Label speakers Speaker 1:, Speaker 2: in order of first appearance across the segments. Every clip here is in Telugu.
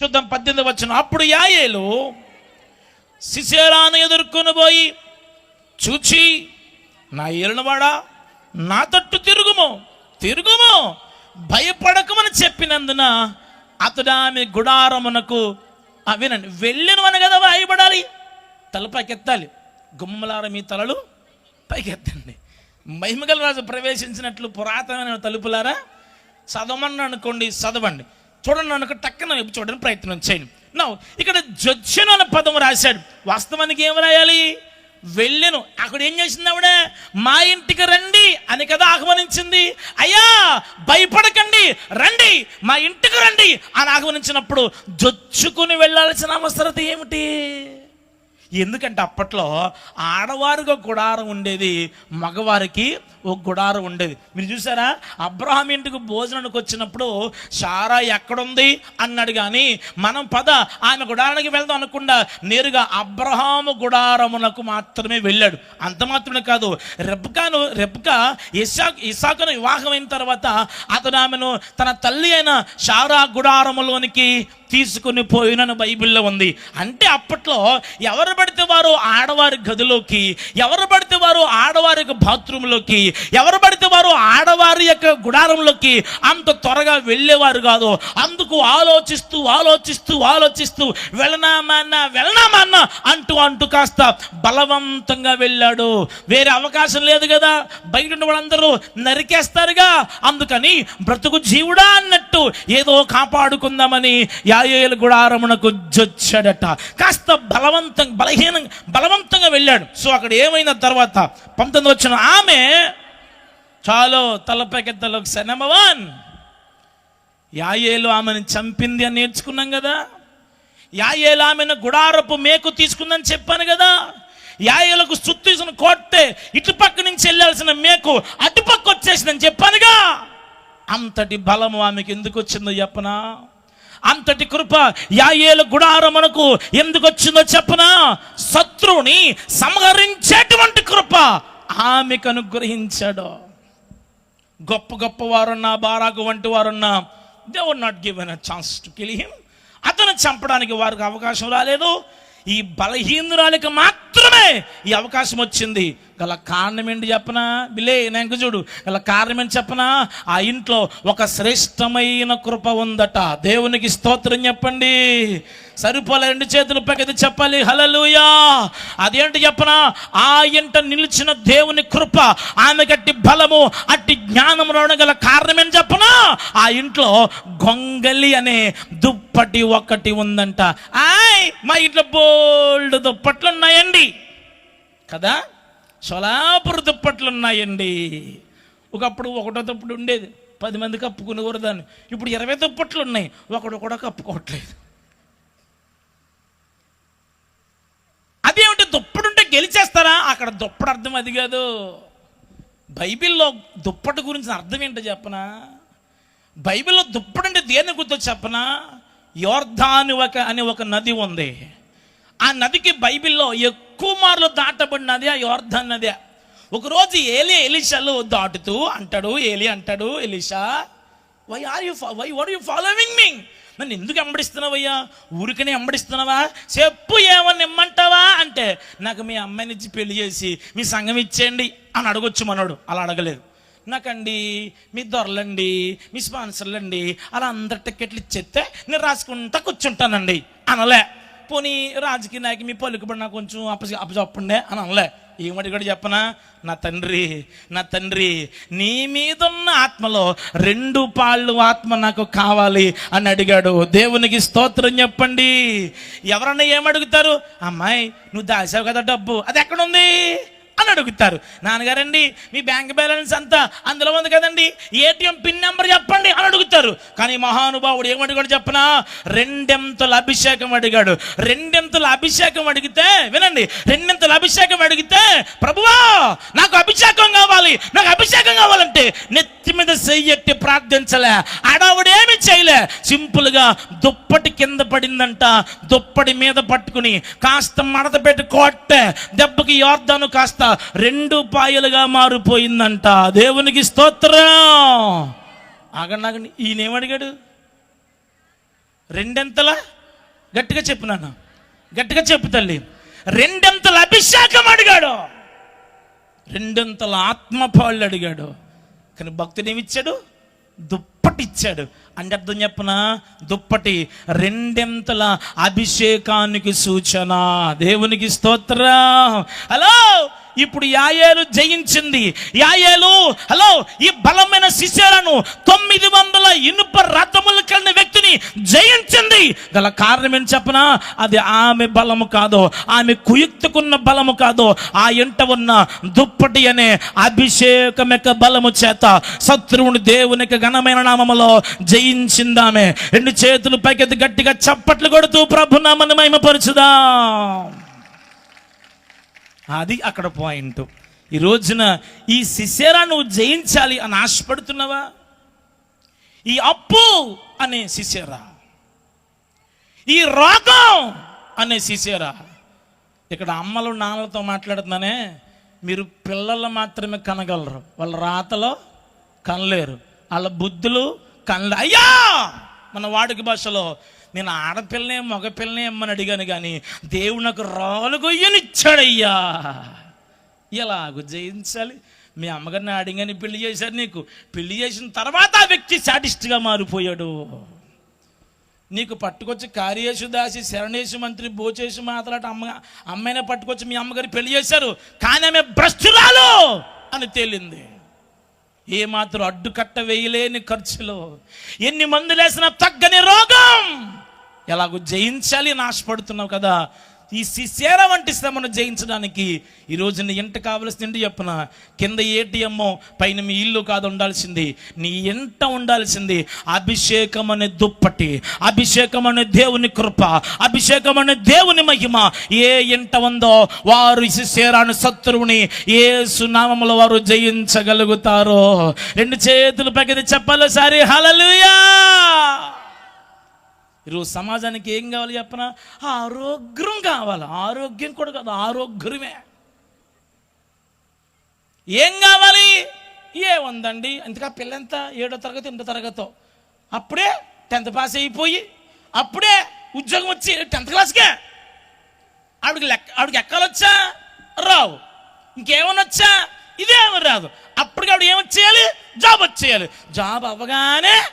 Speaker 1: చూద్దాం పద్దెనిమిది వచ్చిన అప్పుడు యాయేలు శిశేరాను ఎదుర్కొని పోయి చూచి నా ఏలినవాడా నా తట్టు తిరుగుము తిరుగుము భయపడకమని చెప్పినందున అతడు ఆమె గుడారమునకు వినండి వెళ్ళినవని కదా భయపడాలి తల పైకెత్తాలి గుమ్మలార మీ తలలు పైకెత్తండి మహిమగల రాజు ప్రవేశించినట్లు పురాతనమైన తలుపులారా? చదవమని అనుకోండి చదవండి. చూడండి అనుకో టక్కన వైపు చూడడానికి ప్రయత్నం చేయండి. నా ఇక్కడ జడ్జను అనే పదం రాశాడు. వాస్తవానికి ఏం రాయాలి? వెళ్ళెను. అక్కడ ఏం చేసింది ఆవిడ? మా ఇంటికి రండి అని కదా ఆహ్వానించింది. అయ్యా భయపడకండి. రండి మా ఇంటికి రండి అని ఆహ్వానించినప్పుడు జొచ్చుకుని వెళ్ళాల్సిన అవసరత ఏమిటి? ఎందుకంటే అప్పట్లో ఆడవారిగా గుడారం ఉండేది మగవారికి ఓ గుడారం ఉండేది. మీరు చూసారా? అబ్రహాం ఇంటికి భోజనానికి వచ్చినప్పుడు సారా ఎక్కడుంది? అన్నాడు కానీ మనం పద ఆమె గుడారానికి వెళ్దాం అనకుండా నేరుగా అబ్రహాము గుడారమునకు మాత్రమే వెళ్ళాడు. అంత మాత్రమే కాదు రెబ్కాను రెబ్కా ఇసా ఇసాకును వివాహమైన తర్వాత అతను ఆమెను తన తల్లి అయిన షారా గుడారములోనికి తీసుకుని పోయినని బైబిల్లో ఉంది. అంటే అప్పట్లో ఎవరు పడితే వారు ఆడవారి గదిలోకి ఎవరు పడితే వారు ఆడవారి బాత్రూంలోకి ఎవరు పడితే వారు ఆడవారి యొక్క గుడారంలోకి అంత త్వరగా వెళ్ళేవారు కాదు. అందుకు ఆలోచిస్తూ ఆలోచిస్తూ ఆలోచిస్తూ వెళ్ళనామన్నా వెళ్ళనామన్నా అంటూ అంటూ కాస్త బలవంతంగా వెళ్ళాడు. వేరే అవకాశం లేదు కదా. బయట ఉన్న వాళ్ళందరూ నరికేస్తారుగా. అందుకని బ్రతుకు జీవుడా అన్నట్టు ఏదో కాపాడుకుందామని యాయేలు గుడారమునకు జొచ్చాడట. కాస్త బలవంతం బలహీనం బలవంతంగా వెళ్ళాడు. సో అక్కడ ఏమైన తర్వాత పంతొమ్మిది వచ్చిన ఆమె చాలు తలపైకెత్తలు ఒకసారి నెంబర్ వన్ యాయేలు ఆమెను చంపింది అని నేర్చుకున్నాం కదా. యాయేలు ఆమెను గుడారపు మేకు తీసుకుందని చెప్పాను కదా. యాయేలకు సుత్తీసును కొట్టే ఇటుపక్క నుంచి వెళ్ళాల్సిన మేకు అటుపక్క వచ్చేసిందని చెప్పానుగా అంతటి బలము ఆమెకు ఎందుకు వచ్చిందో చెప్పనా? అంతటి కృప యాయేలు గుడారమునకు ఎందుకు వచ్చిందో చెప్పనా? శత్రువుని సంహరించేటువంటి కృప ఆమెకు అనుగ్రహించాడు. గొప్ప గొప్ప వారున్నా బారాకు వంటి వారున్నా they were not given a chance to kill him అతను చంపడానికి వారికి అవకాశం రాలేదు. ఈ బలహీనురాలికి మాత్రమే ఈ అవకాశం వచ్చింది. గల కారణం ఏంటి చెప్పనా? బిలే నేను చూడు. గల కారణం ఏంటి చెప్పనా? ఆ ఇంట్లో ఒక శ్రేష్టమైన కృప ఉందట. దేవునికి స్తోత్రం చెప్పండి. సరిపోలే రెండు చేతులు పక్కది చెప్పాలి. హలలుయా అదేంటి చెప్పనా? ఆ ఇంట నిలిచిన దేవుని కృప ఆమెకట్టి బలము అట్టి జ్ఞానం రావడం గల కారణం ఏం చెప్పనా? ఆ ఇంట్లో గొంగలి అనే దుప్పటి ఒకటి ఉందంట. ఆయ్ మా ఇంట్లో బోల్డ్ దుప్పట్లు ఉన్నాయండి కదా? సొలాపురు దుప్పట్లు ఉన్నాయండి ఒకప్పుడు ఒకటో దుప్పటి ఉండేది. పది మంది కప్పుకునేవారు దాన్ని. ఇప్పుడు ఇరవై దుప్పట్లు ఉన్నాయి ఒకడు కూడా కప్పుకోవట్లేదు. అదేమిటి దుప్పటుంటే గెలిచేస్తారా? అక్కడ దుప్పటి అర్థం అది కాదు. బైబిల్లో దుప్పటి గురించి అర్థం ఏంటో చెప్పనా? బైబిల్లో దుప్పటి అంటే దేని గుర్తు చెప్పనా? యోర్ధాను ఒక అని ఒక నది ఉంది. ఆ నదికి బైబిల్లో ఎక్కువ మార్లు దాటబడినది ఆ యోర్ధన్ నది. ఒకరోజు ఏలి ఎలిషాలు దాటుతూ అంటాడు ఏలి అంటాడు Elisha why are you why what you following me నన్ను ఎందుకు ఎంబడిస్తున్నావయ్యా ఊరికనే వెంబడిస్తున్నావా? చెప్పు ఏమని ఇమ్మంటావా అంటే నాకు మీ అమ్మాయిని ఇచ్చి పెళ్ళి చేసి మీ సంఘం ఇచ్చేయండి అని అడగొచ్చు మనోడు. అలా అడగలేదు. నాకండి మీ దొరలండి మీ స్పాన్సర్లండి అలా అందరి టికెట్లు ఇచ్చేస్తే నేను రాసుకుంటా కూర్చుంటానండి అనలే. పోనీ రాజకీయ నాయకు మీ పలుకుబడి నాకు కొంచెం అప్ప అప్పచెప్పండే అని అనలే. ఏమడి కూడా చెప్పనా? నా తండ్రి నా తండ్రి నీ మీదున్న ఆత్మలో రెండు పాళ్ళు ఆత్మ నాకు కావాలి అని అడిగాడు. దేవునికి స్తోత్రం చెప్పండి. ఎవరన్నా ఏమడుగుతారు? అమ్మాయి నువ్వు దాసావు కదా డబ్బు. అది ఎక్కడుంది? అని అడుగుతారు. నాన్నగారండి మీ బ్యాంక్ బ్యాలెన్స్ అంతా అందులో ఉంది కదండి. ఏటీఎం పిన్ నెంబర్ చెప్పండి అని అడుగుతారు. కానీ మహానుభావుడు ఏమడిగాడు చెప్పనా? రెండెంతల అభిషేకం అడిగాడు. రెండెంతల అభిషేకం అడిగితే వినండి రెండెంతల అభిషేకం అడిగితే ప్రభువా నాకు అభిషేకం కావాలి నాకు అభిషేకం కావాలంటే నెత్తి మీద చెయ్యెట్టి ప్రార్థించలే. ఆడవిడేమి చేయలే. సింపుల్గా దుప్పటి కింద పడిందంట. దుప్పటి మీద పట్టుకుని కాస్త మడత పెట్టి కొట్టే. దెబ్బకి యోర్ధను కాస్త రెండు పాయలుగా మారిపోయిందంట. దేవునికి స్తోత్రం. ఆగండి ఆగండి. ఈయన ఏమడిగాడు గట్టిగా చెప్పు నాన్న. గట్టిగా చెప్పు తల్లి. రెండెంతల అభిషేకం అడిగాడు? రెండెంతల ఆత్మపాళ్ళు అడిగాడు? కానీ భక్తుడు ఏమిచ్చాడు? దుప్పటి ఇచ్చాడు అంటే అర్థం చెప్పన? దుప్పటి రెండెంతల అభిషేకానికి సూచన. దేవునికి స్తోత్రం. హలో! ఇప్పుడు యాయేలు జయించింది. యాయేలు హలో ఈ బలమైన శిష్యులను తొమ్మిది వందల ఇనుప రథములు కలిగిన వ్యక్తిని జయించింది. గల కారణం ఏం చెప్పనా? అది ఆమె బలము కాదు ఆమె కుయుక్తుకున్న బలము కాదు. ఆ ఇంట ఉన్న దుప్పటి అనే అభిషేకం యొక్క బలము చేత శత్రువుని దేవునికి ఘనమైన నామములో జయించిందామె. రెండు చేతులు పైకెత్తి గట్టిగా చప్పట్లు కొడుతూ ప్రభు నామని మహిమపరచుదాం. అది అక్కడ పాయింట్. ఈ రోజున ఈ శిశేరా నువ్వు జయించాలి అని ఆశపడుతున్నావా? ఈ అప్పు అనే శిశేరా ఈ రోగం అనే శిశేరా ఇక్కడ అమ్మలు నాన్నలతో మాట్లాడుతున్నానే మీరు పిల్లలు మాత్రమే కనగలరు. వాళ్ళ రాతలో కనలేరు. వాళ్ళ బుద్ధులు కనలే అయ్యా! మన వాడుక భాషలో నేను ఆడపిల్లనే మగపిల్లనే అమ్మని అడిగాను కానీ దేవుడు నాకు రాలుగొయ్యనిచ్చాడయ్యా ఎలాగో జయించాలి? మీ అమ్మగారిని అడిగాని పెళ్ళి చేశారు నీకు. పెళ్ళి చేసిన తర్వాత ఆ వ్యక్తి సాటిస్ట్గా మారిపోయాడు. నీకు పట్టుకొచ్చి కార్యేశు దాసి శరణేశు మంత్రి భోచేసి మాట్లాట అమ్మ అమ్మాయినే పట్టుకొచ్చి మీ అమ్మగారి పెళ్ళి చేశారు కానీ ఆమె భ్రష్టురాలు అని తేలింది. ఏమాత్రం అడ్డుకట్ట వేయలేని ఖర్చులో ఎన్ని మందులేసినా తగ్గని రోగం. ఎలాగో జయించాలి అని ఆశపడుతున్నావు కదా? ఈ శిశేర వంటి శ్రమను జయించడానికి ఈ నీ ఇంట కావలసింది చెప్పిన కింద ఏటీఎం పైన మీ ఇల్లు కాదు ఉండాల్సింది. నీ ఇంట ఉండాల్సింది అభిషేకం అనే దుప్పటి అభిషేకం అనే దేవుని కృప అభిషేకం అనే దేవుని మహిమ. ఏ ఇంట ఉందో వారు ఈ శిశేరాను శత్రువుని ఏ సునామములో వారు జయించగలుగుతారో. రెండు చేతులు పగిది చెప్పాలి సరే హలలుయా ఈరోజు సమాజానికి ఏం కావాలి చెప్పన? ఆరోగ్యం కావాలి. ఆరోగ్యం కూడా కాదు ఆరోగ్యమే. ఏం కావాలి? ఏముందండి ఇంతకా పిల్ల ఎంత ఏడో తరగతి ఎనిమిదో తరగతో. అప్పుడే టెన్త్ పాస్ అయిపోయి అప్పుడే ఉద్యోగం వచ్చి టెన్త్ క్లాస్కే. ఆవిడకి లెక్క ఆవిడకి ఎక్కాలొచ్చా రావు. ఇంకేమనొచ్చా ఇదేమని రాదు. అప్పటికి ఆవిడ ఏమొచ్చేయాలి జాబ్ వచ్చేయాలి. జాబ్ అవ్వగానే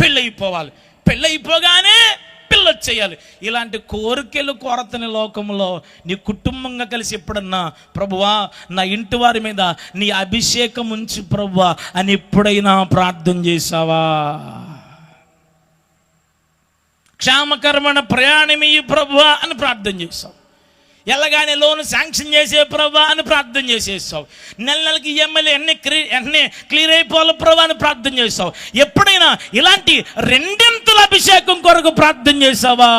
Speaker 1: పెళ్ళి అయిపోవాలి. పెళ్ళైపోగానే అయిపోగానే పిల్ల వచ్చేయాలి. ఇలాంటి కోరికలు కొరతని లోకంలో నీ కుటుంబంగా కలిసి ఎప్పుడన్నా ప్రభువా నా ఇంటి వారి మీద నీ అభిషేకం ఉంచి ప్రభువా అని ఎప్పుడైనా ప్రార్థన చేశావా? క్షామకరమైన ప్రయాణమీ ప్రభువా అని ప్రార్థన చేశావు. ఎలాగానే లోన్ శాంక్షన్ చేసే ప్రభా అని ప్రార్థన చేసేసావు. నెల నెలకి ఈఎంఐలు ఎన్ని క్రీ ఎన్ని క్లియర్ అయిపోవాలి ప్రభా అని ప్రార్థన చేసావు ఎప్పుడైనా ఇలాంటి రెండింతల అభిషేకం కొరకు ప్రార్థన చేసావా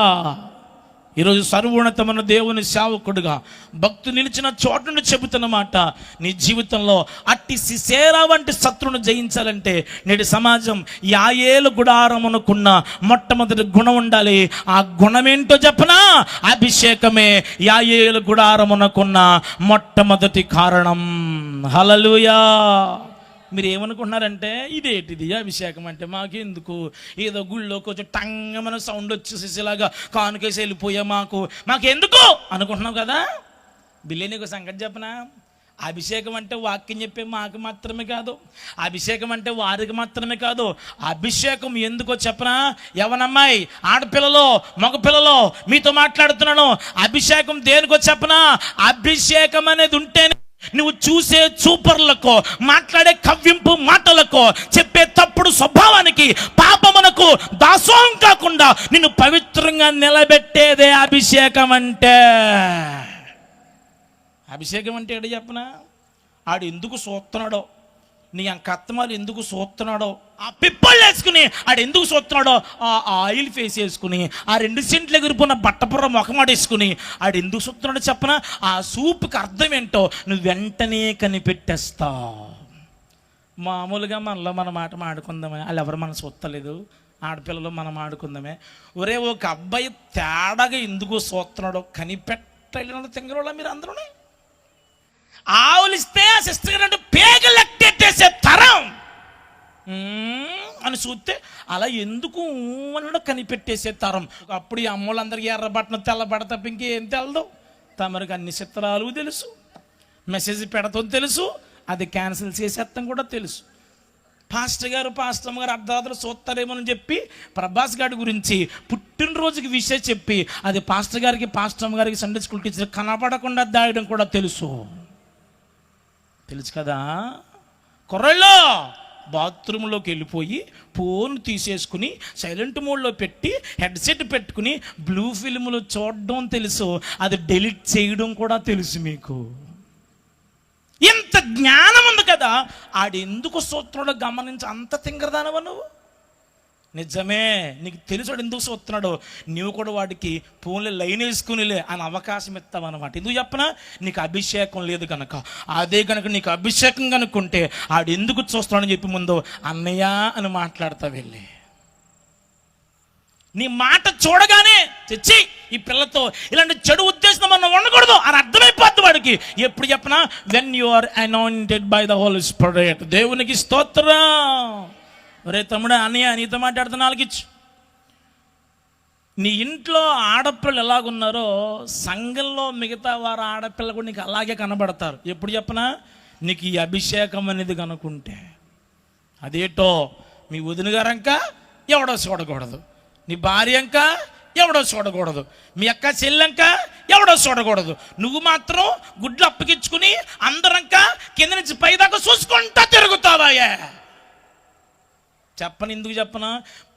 Speaker 1: ఈరోజు సర్వోన్నతమైన దేవుని సేవకుడుగా భక్తు నిలిచిన చోట నుండి చెబుతున్నమాట నీ జీవితంలో అట్టి సిసేరా వంటి శత్రువును జయించాలంటే నేటి సమాజం యాయేలు గుడారమునుకున్న మొట్టమొదటి గుణం ఉండాలి. ఆ గుణమేంటో చెప్పనా? అభిషేకమే యాయేలు గుడారమునకున్న మొట్టమొదటి కారణం. హలలుయా మీరు ఏమనుకుంటున్నారంటే ఇదేంటిది అభిషేకం అంటే మాకెందుకు? ఏదో గుళ్ళో కొంచెం టంగమన సౌండ్ వచ్చేసేసి కానుకేసి వెళ్ళిపోయా మాకు. మాకెందుకు? అనుకుంటున్నావు కదా? బిల్లి నీకు సంగతి చెప్పనా? అభిషేకం అంటే వాక్యం చెప్పే మాకు మాత్రమే కాదు. అభిషేకం అంటే వారికి మాత్రమే కాదు. అభిషేకం ఎందుకో చెప్పనా? ఎవనమ్మాయి? ఆడపిల్లలో మగపిల్లలో మీతో మాట్లాడుతున్నాను. అభిషేకం దేనికో చెప్పనా? అభిషేకం అనేది ఉంటేనే నువ్వు చూసే చూపర్లకు మాట్లాడే కవ్వింపు మాటలకో చెప్పే తప్పుడు స్వభావానికి పాపమునకు దాసోహం కాకుండా నిన్ను పవిత్రంగా నిలబెట్టేదే అభిషేకం అంటే. అభిషేకం అంటే ఎక్కడ చెప్పనా? ఆడు ఎందుకు సూస్తున్నాడో నీ కత్తమాలు ఎందుకు సూస్తున్నాడో ఆ పిప్పలు వేసుకుని ఆడు ఎందుకు సోతున్నాడో ఆ ఆయిల్ ఫేస్ వేసుకుని ఆ రెండు సెంట్లు ఎగిరిపోయిన బట్టపుర్ర మొఖమాడేసుకుని ఆడు ఎందుకు సోతున్నాడో చెప్పనా? ఆ సూప్కి అర్థం ఏంటో నువ్వు వెంటనే కనిపెట్టేస్తావు మామూలుగా మనలో మన మాట మాడుకుందామే. వాళ్ళు ఎవరు మన సొత్తలేదు. ఆడపిల్లలు మనం ఆడుకుందామే. ఒరే ఒక అబ్బాయి తేడాగా ఎందుకు సూస్తున్నాడో కనిపెట్టలేని తింగరోళ్ళ మీరు అందరూ ఆవులిస్తే ఆ సిస్టర్ గారు అంటే పేగలెట్టేసే తరం. అని చూస్తే అలా ఎందుకు అని కనిపెట్టేసే తరం. అప్పుడు ఈ అమ్మోళ్ళందరికీ ఎర్రబట్టను తెల్లబడ తప్ప ఇంకేం తెలదు. తమరికి అన్ని చిత్రాలు తెలుసు. మెసేజ్ పెడతాం తెలుసు. అది క్యాన్సిల్ చేసేస్తాం కూడా తెలుసు. పాస్టర్ గారు పాస్టర్ గారు అర్ధరాత్రులు చూస్తారేమోనని చెప్పి ప్రభాస్ గారి గురించి పుట్టినరోజుకి విషయం చెప్పి అది పాస్టర్ గారికి పాస్టర్ గారికి సండే స్కూల్ టీచర్ కనపడకుండా దాయడం కూడా తెలుసు. తెలుసు కదా? కుర్రల్లో బాత్రూంలోకి వెళ్ళిపోయి ఫోన్ తీసేసుకుని సైలెంట్ మోడ్లో పెట్టి హెడ్సెట్ పెట్టుకుని బ్లూ ఫిల్మ్లు చూడడం తెలుసు. అది డెలీట్ చేయడం కూడా తెలుసు మీకు. ఇంత జ్ఞానం ఉంది కదా? ఆడెందుకు సూత్రుడు గమనించి అంత తింగరదానవా నువ్వు? నిజమే నీకు తెలుసాడు ఎందుకు చూస్తున్నాడు నువ్వు కూడా వాడికి ఫోన్లో లైన్ వేసుకునిలే అని అవకాశం ఇస్తావన్నమాట. ఎందుకు చెప్పనా? నీకు అభిషేకం లేదు కనుక అదే కనుక నీకు అభిషేకం కనుక్కుంటే ఆడు ఎందుకు చూస్తున్నాడని చెప్పి ముందు అన్నయ్య అని మాట్లాడతా వెళ్ళి. నీ మాట చూడగానే తెచ్చి ఈ పిల్లతో ఇలాంటి చెడు ఉద్దేశం మనం ఉండకూడదు అని అర్థమైపోద్ది వాడికి. ఎప్పుడు చెప్పనా? When you are anointed by the holy spirit దేవునికి స్తోత్రం. ఒరే తమ్ముడు అన్నయ్య నీతో మాట్లాడుతున్న వాళ్ళకిచ్చు నీ ఇంట్లో ఆడపిల్లలు ఎలాగున్నారో సంఘంలో మిగతా వారు ఆడపిల్ల కూడా నీకు అలాగే కనబడతారు. ఎప్పుడు చెప్పనా? నీకు ఈ అభిషేకం అనేది కనుకుంటే. అదేటో మీ వదిన గారంక ఎవడో చూడకూడదు. నీ భార్య అంక ఎవడో చూడకూడదు. మీ అక్క చెల్లెంక ఎవడో చూడకూడదు. నువ్వు మాత్రం గుడ్లు అప్పగించుకుని అందరంక కింద నుంచి పైదాకా చూసుకుంటా తిరుగుతావాయే చెప్పను ఎందుకు చెప్పనా?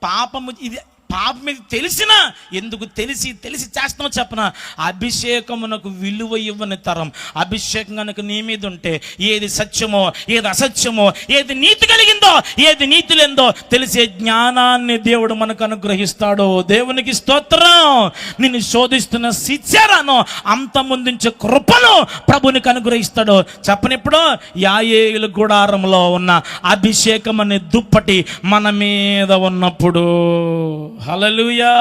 Speaker 1: పాపము ఇది పాపం మీద తెలిసినా ఎందుకు తెలిసి తెలిసి చేస్తామో చెప్పనా? అభిషేకమునకు విలువ ఇవ్వని తరం అభిషేకం కనుక నీ మీద ఉంటే ఏది సత్యమో ఏది అసత్యమో ఏది నీతి కలిగిందో ఏది నీతి లేదో తెలిసే జ్ఞానాన్ని దేవుడు మనకు అనుగ్రహిస్తాడు. దేవునికి స్తోత్రం. నిన్ను శోధిస్తున్న శిక్షరాను అంత ముందుంచే కృపను ప్రభునికి అనుగ్రహిస్తాడు. చెప్పనిప్పుడు యాయేలు గుడారంలో ఉన్న అభిషేకం అనే దుప్పటి మన మీద ఉన్నప్పుడు. హలలుయా